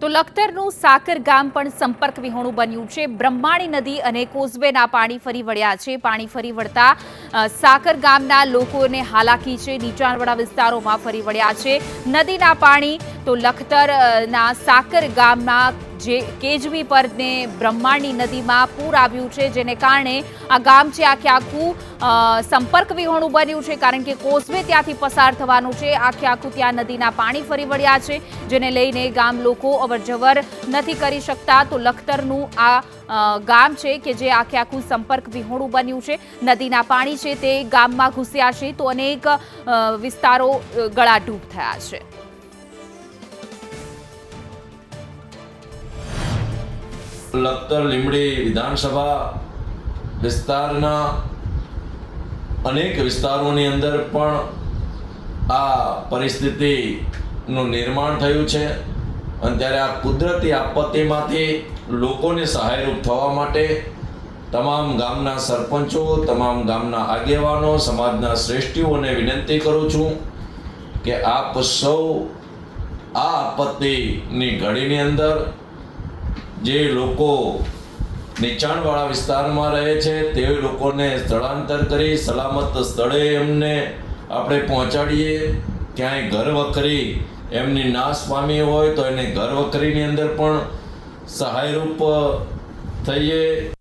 તો લખતરનું સાકર ગામ પણ સંપર્ક વિહોણું બન્યું છે. બ્રહ્માણી નદી અને કોઝવેના પાણી ફરી વળ્યા છે. પાણી ફરી વળતા સાકર ગામના લોકોને હાલાકી છે. નીચાણવાળા વિસ્તારોમાં ફરી વળ્યા છે. નદીના પાણી, તો લખતરના સાકર ગામના જે કેજવી પરને બ્રહ્માંડની બ્રહ્માંડી નદીમાં પૂર આવ્યું છે, જેને કારણે આ ગામ છે આખે આખું સંપર્ક વિહોણું બન્યું છે, કારણ કે કોઝવે ત્યાંથી પસાર થવાનું છે. આખે આખું ત્યાં નદીના પાણી ફરી વળ્યા છે, જેને લઈને ગામ લોકો અવરજવર નથી કરી શકતા. તો લખતરનું આ ગામ છે કે જે આખે આખું સંપર્ક વિહોણું બન્યું છે. નદીના પાણી છે તે ગામમાં ઘૂસ્યા છે, તો અનેક વિસ્તારો ગળાડૂબ થયા છે. લખતર લીમડી વિધાનસભા વિસ્તારના અનેક વિસ્તારોની અંદર પણ આ પરિસ્થિતિનું નિર્માણ થયું છે. અને ત્યારે આ કુદરતી આપત્તિમાંથી લોકોને સહાયરૂપ થવા માટે તમામ ગામના સરપંચો, તમામ ગામના આગેવાનો, સમાજના શ્રેષ્ઠીઓને વિનંતી કરું છું કે આપ સૌ આ આપત્તિની ઘડીની અંદર જે લોકો નીચાણવાળા વિસ્તારમાં રહે છે, તે લોકોને સ્થળાંતર કરી સલામત સ્થળે એમને આપણે પહોંચાડીએ. ક્યાંય ઘર વખરી એમની નાશ પામી હોય તો એને ઘર વખરીની અંદર પણ સહાયરૂપ થઈએ.